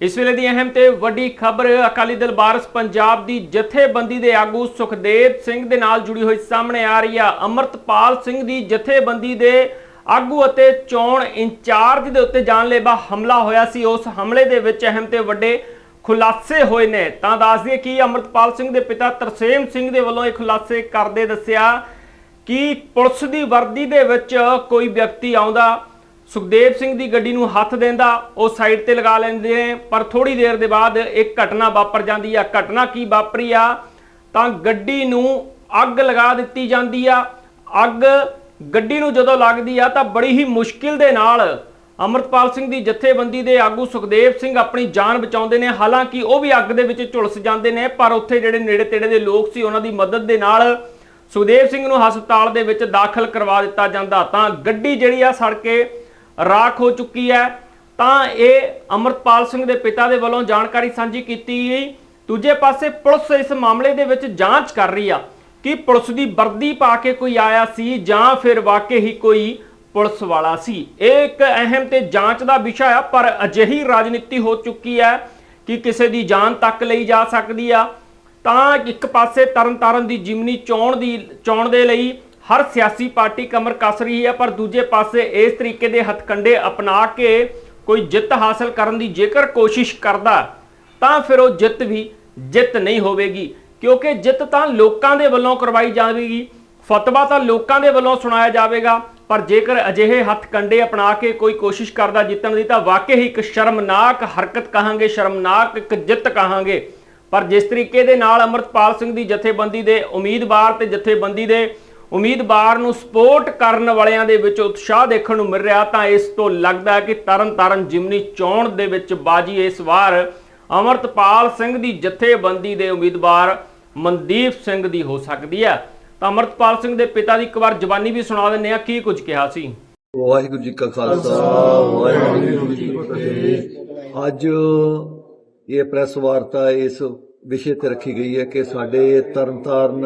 ਇਸ ਵੇਲੇ ਦੀ ਅਹਿਮ ਤੇ ਵੱਡੀ ਖਬਰ, ਅਕਾਲੀ ਦਲ ਬਾਰਸ ਪੰਜਾਬ ਦੀ ਜਥੇਬੰਦੀ ਦੇ ਆਗੂ ਸੁਖਦੇਵ ਸਿੰਘ ਦੇ ਨਾਲ ਜੁੜੀ ਹੋਈ ਸਾਹਮਣੇ ਆ ਰਹੀ ਆ। ਅਮਰਤਪਾਲ ਸਿੰਘ ਦੀ ਜਥੇਬੰਦੀ ਦੇ ਆਗੂ ਅਤੇ ਚੋਣ ਇੰਚਾਰਜ ਦੇ ਉੱਤੇ ਜਾਨਲੇਵਾ ਹਮਲਾ ਹੋਇਆ ਸੀ। ਉਸ ਹਮਲੇ ਦੇ ਵਿੱਚ ਅਹਿਮ ਤੇ ਵੱਡੇ ਖੁਲਾਸੇ ਹੋਏ ਨੇ। ਤਾਂ ਦੱਸ ਦਈਏ ਕਿ ਅਮਰਤਪਾਲ ਸਿੰਘ ਦੇ ਪਿਤਾ ਤਰਸੇਮ ਸਿੰਘ ਦੇ ਵੱਲੋਂ ਇਹ ਖੁਲਾਸੇ ਕਰਦੇ ਦੱਸਿਆ ਕਿ ਪੁਲਿਸ ਦੀ ਵਰਦੀ ਦੇ ਵਿੱਚ ਕੋਈ ਵਿਅਕਤੀ ਆਉਂਦਾ ਸੁਖਦੇਵ ਸਿੰਘ ਦੀ ਗੱਡੀ ਨੂੰ ਹੱਥ ਦਿੰਦਾ, ਉਹ ਸਾਈਡ ਤੇ ਲਗਾ ਲੈਂਦੇ ਨੇ, ਪਰ ਥੋੜੀ ਦੇਰ ਦੇ ਬਾਅਦ ਇੱਕ ਘਟਨਾ ਵਾਪਰ ਜਾਂਦੀ ਆ। ਘਟਨਾ ਕੀ ਵਾਪਰੀ ਆ? ਤਾਂ ਗੱਡੀ ਨੂੰ ਅੱਗ ਲਗਾ ਦਿੱਤੀ ਜਾਂਦੀ ਆ। ਅੱਗ ਗੱਡੀ ਨੂੰ ਜਦੋਂ ਲੱਗਦੀ ਆ, ਤਾਂ ਬੜੀ ਹੀ ਮੁਸ਼ਕਿਲ ਦੇ ਨਾਲ ਅਮਰਤਪਾਲ ਸਿੰਘ ਦੀ ਜਥੇਬੰਦੀ ਦੇ ਆਗੂ ਸੁਖਦੇਵ ਸਿੰਘ ਆਪਣੀ ਜਾਨ ਬਚਾਉਂਦੇ ਨੇ। ਹਾਲਾਂਕਿ ਉਹ ਵੀ ਅੱਗ ਦੇ ਵਿੱਚ ਝੁਲਸ ਜਾਂਦੇ ਨੇ, ਪਰ ਉੱਥੇ ਜਿਹੜੇ ਨੇੜੇ ਤੇੜੇ ਦੇ ਲੋਕ ਸੀ, ਉਹਨਾਂ ਦੀ ਮਦਦ ਦੇ ਨਾਲ ਸੁਖਦੇਵ ਸਿੰਘ ਨੂੰ ਹਸਪਤਾਲ ਦੇ ਵਿੱਚ ਦਾਖਲ ਕਰਵਾ ਦਿੱਤਾ ਜਾਂਦਾ। ਤਾਂ ਗੱਡੀ ਜਿਹੜੀ ਆ ਸੜ ਕੇ ਰਾਖ ਹੋ ਚੁੱਕੀ ਹੈ, ਤਾਂ ਇਹ ਅਮਰਤਪਾਲ ਸਿੰਘ ਦੇ ਪਿਤਾ ਦੇ ਵੱਲੋਂ ਜਾਣਕਾਰੀ ਸਾਂਝੀ ਕੀਤੀ ਗਈ। ਦੂਜੇ ਪਾਸੇ ਪੁਲਿਸ ਇਸ ਮਾਮਲੇ ਦੇ ਵਿੱਚ ਜਾਂਚ ਕਰ ਰਹੀ ਆ ਕਿ ਪੁਲਿਸ ਦੀ ਵਰਦੀ ਪਾ ਕੇ ਕੋਈ ਆਇਆ ਸੀ ਜਾਂ ਫਿਰ ਵਾਕਈ ਹੀ ਕੋਈ ਪੁਲਿਸ ਵਾਲਾ ਸੀ। ਇਹ ਇੱਕ ਅਹਿਮ ਤੇ ਜਾਂਚ ਦਾ ਵਿਸ਼ਾ ਆ, ਪਰ ਅਜਿਹੀ ਰਾਜਨੀਤੀ ਹੋ ਚੁੱਕੀ ਹੈ ਕਿ ਕਿਸੇ ਦੀ ਜਾਨ ਤੱਕ ਲਈ ਜਾ ਸਕਦੀ ਆ। ਤਾਂ ਇੱਕ ਪਾਸੇ ਤਰਨਤਾਰਨ ਦੀ ਜਿਮਨੀ ਚੋਣ ਦੀ ਚੋਣ ਦੇ ਲਈ ਹਰ ਸਿਆਸੀ ਪਾਰਟੀ ਕਮਰ ਕੱਸ ਰਹੀ ਹੈ, ਪਰ ਦੂਜੇ ਪਾਸੇ ਇਸ ਤਰੀਕੇ ਦੇ ਹਥਕੰਡੇ ਅਪਣਾ ਕੇ ਕੋਈ ਜਿੱਤ ਹਾਸਲ ਕਰਨ ਦੀ ਜੇਕਰ ਕੋਸ਼ਿਸ਼ ਕਰਦਾ, ਤਾਂ ਫਿਰ ਉਹ ਜਿੱਤ ਵੀ ਜਿੱਤ ਨਹੀਂ ਹੋਵੇਗੀ। ਕਿਉਂਕਿ ਜਿੱਤ ਤਾਂ ਲੋਕਾਂ ਦੇ ਵੱਲੋਂ ਕਰਵਾਈ ਜਾਵੇਗੀ, ਫਤਵਾ ਤਾਂ ਲੋਕਾਂ ਦੇ ਵੱਲੋਂ ਸੁਣਾਇਆ ਜਾਵੇਗਾ, ਪਰ ਜੇਕਰ ਅਜਿਹੇ ਹੱਥ ਕੰਡੇ ਅਪਣਾ ਕੇ ਕੋਈ ਕੋਸ਼ਿਸ਼ ਕਰਦਾ ਜਿੱਤਣ ਦੀ, ਤਾਂ ਵਾਕਈ ਹੀ ਇੱਕ ਸ਼ਰਮਨਾਕ ਹਰਕਤ ਕਹਾਂਗੇ, ਸ਼ਰਮਨਾਕ ਇੱਕ ਜਿੱਤ ਕਹਾਂਗੇ। ਪਰ ਜਿਸ ਤਰੀਕੇ ਦੇ ਨਾਲ ਅਮਰਤਪਾਲ ਸਿੰਘ ਦੀ ਜਥੇਬੰਦੀ ਦੇ ਉਮੀਦਵਾਰ ਤੇ ਜਥੇਬੰਦੀ ਦੇ ਉਮੀਦਵਾਰ ਨੂੰ ਸਪੋਰਟ ਕਰਨ ਵਾਲਿਆਂ ਦੇ ਵਿੱਚ ਉਤਸ਼ਾਹ ਦੇਖਣ ਨੂੰ ਮਿਲ ਰਿਹਾ ਤਾਂ ਇਸ ਤੋਂ ਲੱਗਦਾ ਕਿ ਤਰਨ ਜਿਮਨੀ ਚੋਣ ਦੇ ਵਿੱਚ ਬਾਜੀ ਇਸ ਵਾਰ ਅਮਰਤਪਾਲ ਸਿੰਘ ਦੀ ਜਥੇਬੰਦੀ ਦੇ ਉਮੀਦਵਾਰ ਮਨਦੀਪ ਸਿੰਘ ਦੀ ਹੋ ਸਕਦੀ ਹੈ। ਤਾਂ ਅਮਰਤਪਾਲ ਸਿੰਘ ਦੇ ਪਿਤਾ ਦੀ ਇੱਕ ਵਾਰ ਜ਼ਬਾਨੀ ਵੀ ਸੁਣਾ ਦਿੰਨੇ ਆ ਕੀ ਕੁਝ ਕਿਹਾ ਸੀ? ਵਾਹਿਗੁਰੂ ਜੀ ਕਾ ਖਾਲਸਾ, ਵਾਹਿਗੁਰੂ ਜੀ ਕੀ ਫਤਿਹ। ਅੱਜ ਇਹ ਪ੍ਰੈਸ ਵਾਰਤਾ ਇਸ ਵਿਸ਼ੇ ਤੇ ਰੱਖੀ ਗਈ ਹੈ ਕਿ ਸਾਡੇ ਤਰਨਤਾਰਨ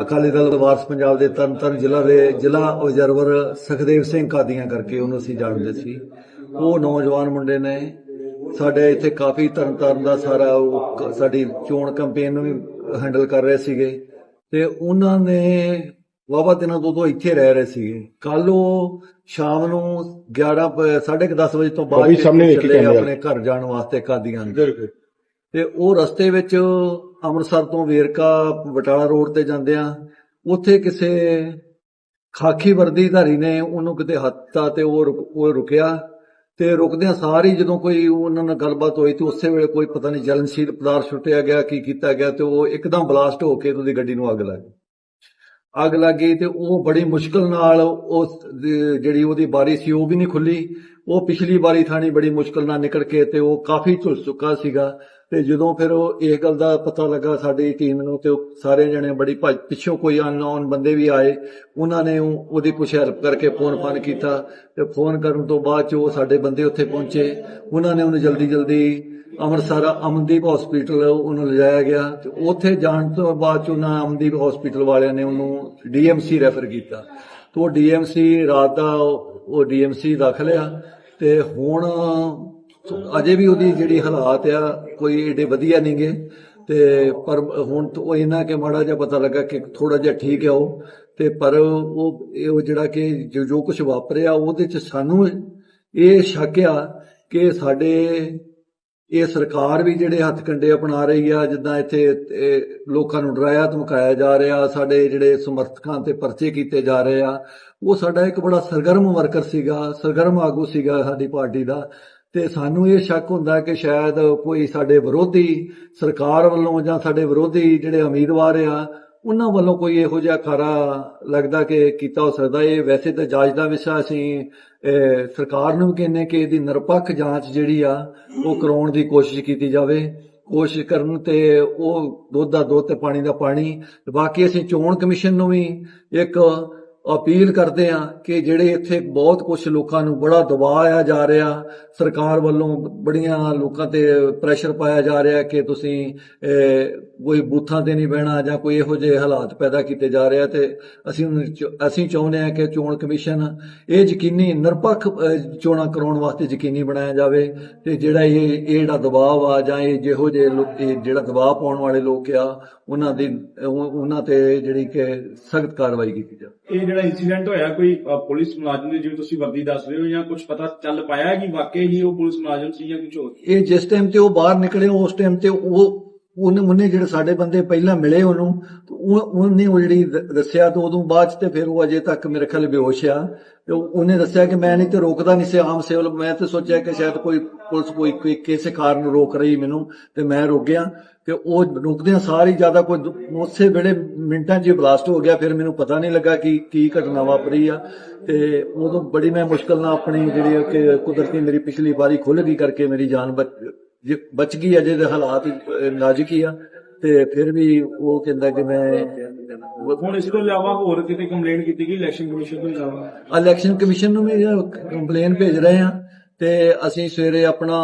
ਅਕਾਲੀ ਦਲ ਵਾਰਸ ਪੰਜਾਬ ਦੇ ਤਰਨਤਾਰਨ ਜ਼ਿਲ੍ਹਾ ਦੇ ਜ਼ਿਲ੍ਹਾ ਔਬਜ਼ਰਵਰ ਸੁਖਦੇਵ ਸਿੰਘ ਕਾਦੀਆਂ ਕਰਕੇ ਉਹਨੂੰ ਅਸੀਂ ਜਾਣਦੇ ਸੀ। ਉਹ ਨੌਜਵਾਨ ਮੁੰਡੇ ਨੇ ਸਾਡੇ ਇੱਥੇ ਕਾਫੀ ਤਰਨਤਾਰਨ ਦਾ ਸਾਰਾ ਉਹ ਸਾਡੀ ਚੋਣ ਕੈਂਪੇਨ ਨੂੰ ਵੀ ਹੈਂਡਲ ਕਰ ਰਹੇ ਸੀਗੇ ਤੇ ਉਹਨਾਂ ਨੇ ਵਾਵਾ ਦਿਨਾਂ ਤੋਂ ਤੋਂ ਇੱਥੇ ਰਹਿ ਰਹੇ ਸੀਗੇ। ਕੱਲ ਉਹ ਸ਼ਾਮ ਨੂੰ 11 ਪ- ਸਾਢੇ ਕੁ 10 ਵਜੇ ਤੋਂ ਬਾਅਦ। ਆਪਣੇ ਘਰ ਜਾਣ ਵਾਸਤੇ ਕਾਦੀਆਂ ਤੇ ਉਹ ਰਸਤੇ ਵਿੱਚ ਅੰਮ੍ਰਿਤਸਰ ਤੋਂ ਵੇਰਕਾ ਬਟਾਲਾ ਰੋਡ ਤੇ ਜਾਂਦੇ ਆ। ਉੱਥੇ ਕਿਸੇ ਖਾਕੀ ਵਰਦੀਧਾਰੀ ਨੇ ਉਹਨੂੰ ਕਿਤੇ ਹੱਥਾ ਤੇ ਉਹ ਰੁਕ- ਉਹ ਰੁਕਿਆ ਤੇ ਰੁਕਦਿਆਂ ਸਾਰੀ ਜਦੋਂ ਕੋਈ ਉਹਨਾਂ ਨਾਲ ਗੱਲਬਾਤ ਹੋਈ ਤੇ ਉਸੇ ਵੇਲੇ ਕੋਈ ਪਤਾ ਨਹੀਂ ਜਲਨਸ਼ੀਲ ਪਦਾਰਥ ਛੁੱਟਿਆ ਗਿਆ, ਕੀ ਕੀਤਾ ਗਿਆ ਤੇ ਉਹ ਇੱਕਦਮ ਬਲਾਸਟ ਹੋ ਕੇ ਉਹਦੀ ਗੱਡੀ ਨੂੰ ਅੱਗ ਲੱਗ ਗਈ। ਅੱਗ ਲੱਗ ਗਈ ਤੇ ਉਹ ਬੜੀ ਮੁਸ਼ਕਲ ਨਾਲ ਉਸ ਜਿਹੜੀ ਉਹਦੀ ਬਾਰੀ ਸੀ ਉਹ ਵੀ ਨਹੀਂ ਖੁੱਲੀ। ਉਹ ਪਿਛਲੀ ਬਾਰੀ ਥਾਣੀ ਬੜੀ ਮੁਸ਼ਕਲ ਨਾਲ ਨਿਕਲ ਕੇ ਤੇ ਉਹ ਕਾਫੀ ਝੁਲਸ ਚੁੱਕਾ ਸੀਗਾ। ਤੇ ਜਦੋਂ ਫਿਰ ਉਹ ਇਸ ਗੱਲ ਦਾ ਪਤਾ ਲੱਗਾ ਸਾਡੀ ਟੀਮ ਨੂੰ ਤੇ ਉਹ ਸਾਰੇ ਜਣੇ ਬੜੀ ਭੱਜ, ਪਿੱਛੋਂ ਕੋਈ ਅਨਨੋਨ ਬੰਦੇ ਵੀ ਆਏ, ਉਹਨਾਂ ਨੇ ਉਹ- ਉਹਦੀ ਕੁਛ ਹੈਲਪ ਕਰਕੇ ਫੋਨ ਫਾਨ ਕੀਤਾ ਤੇ ਫੋਨ ਕਰਨ ਤੋਂ ਬਾਅਦ ਚ ਉਹ ਸਾਡੇ ਬੰਦੇ ਉੱਥੇ ਪਹੁੰਚੇ। ਉਹਨਾਂ ਨੇ ਉਹਨੂੰ ਜਲਦੀ ਜਲਦੀ ਅੰਮ੍ਰਿਤਸਰ ਅਮਨਦੀਪ ਹਸਪੀਟਲ ਉਹਨੂੰ ਲਿਜਾਇਆ ਗਿਆ ਤੇ ਉੱਥੇ ਜਾਣ ਤੋਂ ਬਾਅਦ ਚ ਉਹਨਾਂ ਅਮਨਦੀਪ ਹਸਪੀਟਲ ਵਾਲਿਆਂ ਨੇ ਉਹਨੂੰ ਡੀਐਮਸੀ ਰੈਫਰ ਕੀਤਾ। ਤੇ ਉਹ ਡੀਐਮਸੀ ਰਾਤ ਦਾ ਉਹ ਡੀਐਮਸੀ ਦਾਖਲ ਆ ਤੇ ਹੁਣ ਅਜੇ ਵੀ ਉਹਦੀ ਜਿਹੜੀ ਹਾਲਾਤ ਆ, ਕੋਈ ਏਡੇ ਵਧੀਆ ਨਹੀਂਗੇ ਤੇ ਪਰ ਹੁਣ ਤਾਂ ਉਹ ਇਹਨਾਂ ਕਿ ਮਾੜਾ ਜਿਹਾ ਪਤਾ ਲੱਗਾ ਕਿ ਥੋੜਾ ਜਿਹਾ ਠੀਕ ਹੈ ਉਹ। ਤੇ ਪਰ ਉਹ, ਇਹ ਜਿਹੜਾ ਕਿ ਜੋ ਜੋ ਕੁਝ ਵਾਪਰਿਆ, ਉਹਦੇ ਚ ਸਾਨੂੰ ਇਹ ਸ਼ੱਕ ਆ ਕਿ ਸਾਡੇ ਇਹ ਸਰਕਾਰ ਵੀ ਜਿਹੜੇ ਹੱਥ ਕੰਡੇ ਅਪਣਾ ਰਹੀ ਆ, ਜਿੱਦਾਂ ਇੱਥੇ ਲੋਕਾਂ ਨੂੰ ਡਰਾਇਆ, ਧਮਕਾਇਆ ਜਾ ਰਿਹਾ, ਸਾਡੇ ਜਿਹੜੇ ਸਮਰਥਕਾਂ ਤੇ ਪਰਚੇ ਕੀਤੇ ਜਾ ਰਹੇ ਆ, ਉਹ ਸਾਡਾ ਇੱਕ ਬੜਾ ਸਰਗਰਮ ਵਰਕਰ ਸੀਗਾ, ਸਰਗਰਮ ਆਗੂ ਸੀਗਾ ਸਾਡੀ ਪਾਰਟੀ ਦਾ। ਤੇ ਸਾਨੂੰ ਇਹ ਸ਼ੱਕ ਹੁੰਦਾ ਕਿ ਸ਼ਾਇਦ ਕੋਈ ਸਾਡੇ ਵਿਰੋਧੀ ਸਰਕਾਰ ਵੱਲੋਂ ਜਾਂ ਸਾਡੇ ਵਿਰੋਧੀ ਜਿਹੜੇ ਉਮੀਦਵਾਰ ਆ, ਉਹਨਾਂ ਵੱਲੋਂ ਕੋਈ ਇਹੋ ਜਿਹਾ ਖਾਰਾ ਲੱਗਦਾ ਕਿ ਕੀਤਾ ਹੋ ਸਕਦਾ। ਇਹ ਵੈਸੇ ਤਾਂ ਜਾਂਚ ਦਾ ਵਿਸ਼ਾ ਅਸੀਂ ਸਰਕਾਰ ਨੂੰ ਵੀ ਕਹਿੰਦੇ ਕਿ ਇਹਦੀ ਨਿਰਪੱਖ ਜਾਂਚ ਜਿਹੜੀ ਆ, ਉਹ ਕਰਾਉਣ ਦੀ ਕੋਸ਼ਿਸ਼ ਕੀਤੀ ਜਾਵੇ। ਕੋਸ਼ਿਸ਼ ਕਰਨ ਤੇ ਉਹ ਦੁੱਧ ਦਾ ਦੁੱਧ ਤੇ ਪਾਣੀ ਦਾ ਪਾਣੀ, ਬਾਕੀ ਅਸੀਂ ਚੋਣ ਕਮਿਸ਼ਨ ਨੂੰ ਵੀ ਇੱਕ ਅਪੀਲ ਕਰਦੇ ਆ ਕਿ ਜਿਹੜੇ ਇੱਥੇ ਬਹੁਤ ਕੁਝ ਲੋਕਾਂ ਨੂੰ ਬੜਾ ਦਬਾਅ ਆ ਜਾ ਰਿਹਾ, ਸਰਕਾਰ ਵੱਲੋਂ ਬੜੀਆਂ ਲੋਕਾਂ ਤੇ ਪ੍ਰੈਸ਼ਰ ਪਾਇਆ ਜਾ ਰਿਹਾ ਕਿ ਤੁਸੀਂ ਕੋਈ ਬੂਥਾਂ ਤੇ ਨਹੀਂ ਬਹਿਣਾ ਜਾਂ ਕੋਈ ਇਹੋ ਜਿਹੇ ਹਾਲਾਤ ਪੈਦਾ ਕੀਤੇ ਜਾ ਰਹੇ ਆ ਤੇ ਅਸੀਂ ਚ- ਅਸੀਂ ਚਾਹੁੰਦੇ ਆ ਕਿ ਚੋਣ ਕਮਿਸ਼ਨ ਇਹ ਯਕੀਨੀ ਨਿਰਪੱਖ ਚੋਣਾਂ ਕਰਾਉਣ ਵਾਸਤੇ ਯਕੀਨੀ ਬਣਾਇਆ ਜਾਵੇ ਤੇ ਜਿਹੜਾ ਇਹ ਇਹ ਜਿਹੜਾ ਦਬਾਅ ਆ ਜਾਂ ਇਹ ਜਿਹੋ ਜਿਹੇ ਲੋਕ ਇਹ ਜਿਹੜਾ ਦਬਾਅ ਪਾਉਣ ਵਾਲੇ ਲੋਕ ਆ, ਉਹਨਾਂ ਦੀ ਉਹਨਾਂ ਤੇ ਜਿਹੜੀ ਕਿ ਸਖਤ ਕਾਰਵਾਈ ਕੀਤੀ ਜਾਵੇ। ਜਿਹੜਾ ਇਨਸੀਡੈਂਟ ਹੋਇਆ, ਕੋਈ ਪੁਲਿਸ ਮੁਲਾਜ਼ਮ ਦੇ, ਜਿਵੇਂ ਤੁਸੀਂ ਵਰਦੀ ਦੱਸ ਰਹੇ ਹੋ, ਜਾਂ ਕੁਝ ਪਤਾ ਚੱਲ ਪਾਇਆ ਕਿ ਵਾਕਈ ਹੀ ਉਹ ਪੁਲਿਸ ਮੁਲਾਜ਼ਮ ਸੀ ਜਾਂ ਕੁਝ ਹੋਰ? ਇਹ ਜਿਸ ਟਾਈਮ ਤੇ ਉਹ ਬਾਹਰ ਨਿਕਲੇ, ਉਸ ਟਾਈਮ ਤੇ ਉਹ ਉਹਨੇ ਉਹਨੇ ਜਿਹੜੇ ਸਾਡੇ ਬੰਦੇ ਪਹਿਲਾਂ ਮਿਲੇ ਉਹਨੂੰ ਉਹਨੇ ਉਹ ਜਿਹੜੀ ਦੱਸਿਆ ਤੇ ਉਦੋਂ ਬਾਅਦ ਤੇ ਫਿਰ ਉਹ ਅਜੇ ਤੱਕ ਮੇਰੇ ਖਿਆਲ ਬੇਹੋਸ਼ ਆ। ਤੇ ਉਹਨੇ ਦੱਸਿਆ ਕਿ ਮੈਂ ਨਹੀਂ ਤੇ ਰੋਕਦਾ ਨਹੀਂ ਸੀ ਆਮ ਸਿਵਲ, ਮੈਂ ਤੇ ਸੋਚਿਆ ਕਿ ਸ਼ਾਇਦ ਕੋਈ ਪੁਲਿਸ ਕੋਈ ਕੋਈ ਕਿਸੇ ਕਾਰਨ ਰੋਕ ਰਹੀ ਮੈਨੂੰ ਤੇ ਮੈਂ ਰੁਕ ਗਿਆ। ਤੇ ਉਹ ਰੁਕਦਿਆਂ ਸਾਰੀ ਜ਼ਿਆਦਾ ਕੋਈ ਉਸੇ ਵੇਲੇ ਮਿੰਟਾਂ 'ਚ ਬਲਾਸਟ ਹੋ ਗਿਆ, ਫਿਰ ਮੈਨੂੰ ਪਤਾ ਨਹੀਂ ਲੱਗਾ ਕਿ, ਕੀ ਘਟਨਾ ਵਾਪਰੀ ਆ। ਤੇ ਉਦੋਂ ਬੜੀ ਮੈਂ ਮੁਸ਼ਕਲ ਨਾਲ ਆਪਣੀ ਜਿਹੜੀ ਕਿ ਕੁਦਰਤੀ ਮੇਰੀ ਪਿਛਲੀ ਵਾਰੀ ਖੁੱਲ ਗਈ ਕਰਕੇ ਮੇਰੀ ਜਾਨ ਬਚ ਜੇ ਬਚ ਗਈ ਅਜੇ ਦੇ ਹਾਲਾਤ ਨਾਜ਼ੁਕ ਹੀ ਆ ਤੇ ਫਿਰ ਵੀ ਉਹ ਕਹਿੰਦਾ ਕਿ ਮੈਂ ਹੁਣ ਇਸ ਤੋਂ ਇਲਾਵਾ ਹੋਰ ਕਿਤੇ ਕੰਪਲੇਂਟ ਕੀਤੀ ਗਈ? ਇਲੈਕਸ਼ਨ ਕਮਿਸ਼ਨ ਤੋਂ ਇਲਾਵਾ? ਇਲੈਕਸ਼ਨ ਕਮਿਸ਼ਨ ਨੂੰ ਵੀ ਕੰਪਲੇਨ ਭੇਜ ਰਹੇ ਆ ਤੇ ਅਸੀਂ ਸਵੇਰੇ ਆਪਣਾ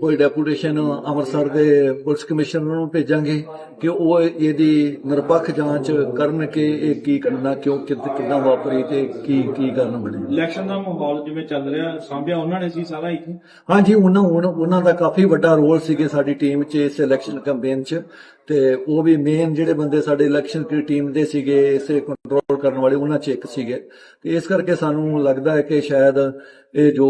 ਕੋਈ ਡੈਪੂਟੇਸ਼ਨ ਅੰਮ੍ਰਿਤਸਰ ਦੇ ਪੁਲਿਸ ਕਮਿਸ਼ਨਰ ਨੂੰ ਭੇਜਾਂਗੇ ਕਿ ਉਹ ਇਹਦੀ ਨਿਰਪੱਖ ਜਾਂਚ ਕਰਨ ਕਿ ਇਹ ਕੀ ਕਰਨਾ ਕਿਉਂ ਕਿੱਦ- ਵਾਪਰੀ ਤੇ ਕੀ ਕੀ ਕਾਰਨ ਬਣੇ। ਇਲੈਕਸ਼ਨ ਦਾ ਮਾਹੌਲ ਜਿਵੇਂ ਚੱਲ ਰਿਹਾ ਸਾਂਭਿਆ ਉਹਨਾਂ ਨੇ ਸੀ ਸਾਰਾ ਇੱਥੇ? ਹਾਂਜੀ ਉਹਨਾਂ ਉਹਨਾਂ ਦਾ ਕਾਫੀ ਵੱਡਾ ਰੋਲ ਸੀਗੇ ਸਾਡੀ ਟੀਮ 'ਚ ਇਸ ਇਲੈਕਸ਼ਨ ਕੈਂਪੇਨ 'ਚ ਤੇ ਉਹ ਵੀ ਮੇਨ ਜਿਹੜੇ ਬੰਦੇ ਸਾਡੇ ਇਲੈਕਸ਼ਨ ਦੀ ਟੀਮ ਦੇ ਸੀਗੇ ਇਸੇ ਕੰਟਰੋਲ ਕਰਨ ਵਾਲੇ ਉਹਨਾਂ 'ਚ ਇੱਕ ਸੀਗੇ। ਤੇ ਇਸ ਕਰਕੇ ਸਾਨੂੰ ਲੱਗਦਾ ਹੈ ਕਿ ਸ਼ਾਇਦ ਇਹ ਜੋ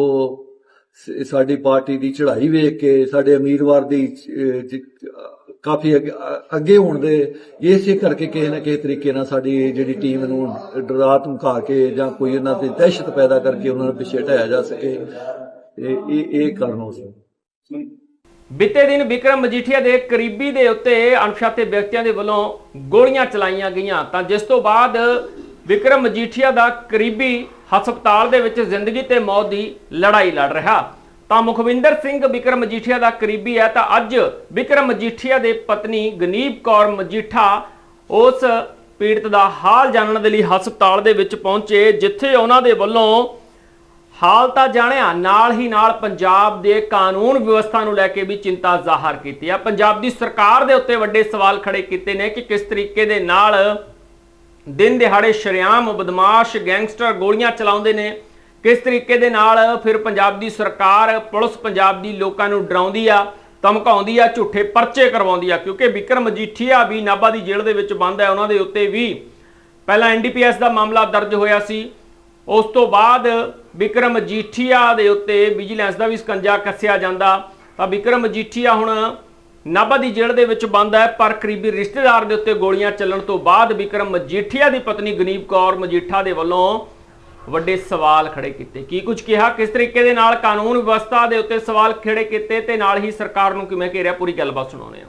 ਸਾਡੀ ਪਾਰਟੀ ਦੀ ਚੜ੍ਹਾਈ ਵੇਖ ਕੇ, ਸਾਡੇ ਉਮੀਦਵਾਰ ਦੀ ਕਾਫੀ ਅੱਗੇ- ਹੋਣ ਦੇ ਇਸੇ ਕਰਕੇ ਕਿਸੇ ਨਾ ਕਿਸੇ ਤਰੀਕੇ ਨਾਲ ਸਾਡੀ ਜਿਹੜੀ ਟੀਮ ਨੂੰ ਡਰਾ ਧਮਕਾ ਕੇ ਜਾਂ ਕੋਈ ਇਹਨਾਂ ਤੇ ਦਹਿਸ਼ਤ ਪੈਦਾ ਕਰਕੇ ਉਹਨਾਂ ਨੂੰ ਪਿੱਛੇ ਹਟਾਇਆ ਜਾ ਸਕੇ ਇਹ ਇਹ ਕਾਰਨ ਹੋ ਸਕਦਾ। ਬੀਤੇ ਦਿਨ ਵਿਕਰਮ ਮਜੀਠੀਆ ਦੇ ਕਰੀਬੀ ਦੇ ਉੱਤੇ ਅਣਪਛਾਤੇ ਵਿਅਕਤੀਆਂ ਦੇ ਵੱਲੋਂ ਗੋਲੀਆਂ ਚਲਾਈਆਂ ਗਈਆਂ। ਤਾਂ ਜਿਸ ਤੋਂ ਬਾਅਦ ਵਿਕਰਮ ਮਜੀਠੀਆ ਦਾ ਕਰੀਬੀ ਹਸਪਤਾਲ ਦੇ ਵਿੱਚ ਜ਼ਿੰਦਗੀ ਤੇ ਮੌਤ ਦੀ ਲੜਾਈ ਲੜ ਰਿਹਾ। ਤਾਂ ਮੁਖਵਿੰਦਰ ਸਿੰਘ ਵਿਕਰਮ ਮਜੀਠੀਆ ਦਾ ਕਰੀਬੀ ਹੈ, ਤਾਂ ਅੱਜ ਵਿਕਰਮ ਮਜੀਠੀਆ ਦੇ ਪਤਨੀ ਗਨੀਪ ਕੌਰ ਮਜੀਠਾ ਉਸ ਪੀੜਤ ਦਾ ਹਾਲ ਜਾਣਨ ਦੇ ਲਈ ਹਸਪਤਾਲ ਦੇ ਵਿੱਚ ਪਹੁੰਚੇ, ਜਿੱਥੇ ਉਹਨਾਂ ਦੇ ਵੱਲੋਂ ਹਾਲ ਤਾਂ ਜਾਣਿਆ, ਨਾਲ ਹੀ ਨਾਲ ਪੰਜਾਬ ਦੇ ਕਾਨੂੰਨ ਵਿਵਸਥਾ ਨੂੰ ਲੈ ਕੇ ਵੀ ਚਿੰਤਾ ਜ਼ਾਹਰ ਕੀਤੀ ਹੈ ਪੰਜਾਬ ਦੀ ਸਰਕਾਰ ਦੇ ਉੱਤੇ ਵੱਡੇ ਸਵਾਲ ਖੜੇ ਕੀਤੇ ਨੇ ਕਿ ਕਿਸ ਤਰੀਕੇ ਦੇ ਨਾਲ ਦਿਨ ਦਿਹਾੜੇ ਸ਼ਰੇਆਮ ਬਦਮਾਸ਼ ਗੈਂਗਸਟਰ ਗੋਲੀਆਂ ਚਲਾਉਂਦੇ ਨੇ। ਕਿਸ ਤਰੀਕੇ ਦੇ ਨਾਲ ਫਿਰ ਪੰਜਾਬ ਦੀ ਸਰਕਾਰ ਪੁਲਿਸ ਪੰਜਾਬ ਦੀ ਲੋਕਾਂ ਨੂੰ ਡਰਾਉਂਦੀ ਆ, ਧਮਕਾਉਂਦੀ ਆ, ਝੂਠੇ ਪਰਚੇ ਕਰਵਾਉਂਦੀ ਆ? ਕਿਉਂਕਿ ਵਿਕਰਮ ਮਜੀਠੀਆ ਵੀ ਨਾਭਾ ਦੀ ਜੇਲ੍ਹ ਦੇ ਵਿੱਚ ਬੰਦ ਹੈ ਉਹਨਾਂ ਦੇ ਉੱਤੇ ਵੀ। ਪਹਿਲਾਂ ਐਨਡੀਪੀਐਸ ਦਾ ਮਾਮਲਾ ਦਰਜ ਹੋਇਆ ਸੀ। ਉਸ ਤੋਂ ਬਾਅਦ ਵਿਕਰਮ ਮਜੀਠੀਆ ਦੇ ਉੱਤੇ ਵਿਜੀਲੈਂਸ ਦਾ ਵੀ ਸਕੰਜਾ ਕੱਸਿਆ ਜਾਂਦਾ। ਤਾਂ ਵਿਕਰਮ ਮਜੀਠੀਆ ਹੁਣ ਨਾਭਾ ਦੀ ਜੇਲ੍ਹ ਦੇ ਵਿੱਚ ਬੰਦ ਹੈ, ਪਰ ਕਰੀਬੀ ਰਿਸ਼ਤੇਦਾਰ ਦੇ ਉੱਤੇ ਗੋਲੀਆਂ ਚੱਲਣ ਤੋਂ ਬਾਅਦ ਵਿਕਰਮ ਮਜੀਠੀਆ ਦੀ ਪਤਨੀ ਗਨੀਪ ਕੌਰ ਮਜੀਠਾ ਦੇ ਵੱਲੋਂ ਵੱਡੇ ਸਵਾਲ ਖੜੇ ਕੀਤੇ। ਕੀ ਕੁਝ ਕਿਹਾ? ਕਿਸ ਤਰੀਕੇ ਦੇ ਨਾਲ ਕਾਨੂੰਨ ਵਿਵਸਥਾ ਦੇ ਉੱਤੇ ਸਵਾਲ ਖੜੇ ਕੀਤੇ? ਤੇ ਨਾਲ ਹੀ ਸਰਕਾਰ ਨੂੰ ਕਿਵੇਂ ਘੇਰਿਆ? ਪੂਰੀ ਗੱਲਬਾਤ ਸੁਣਾਉਂਦੇ ਹਾਂ।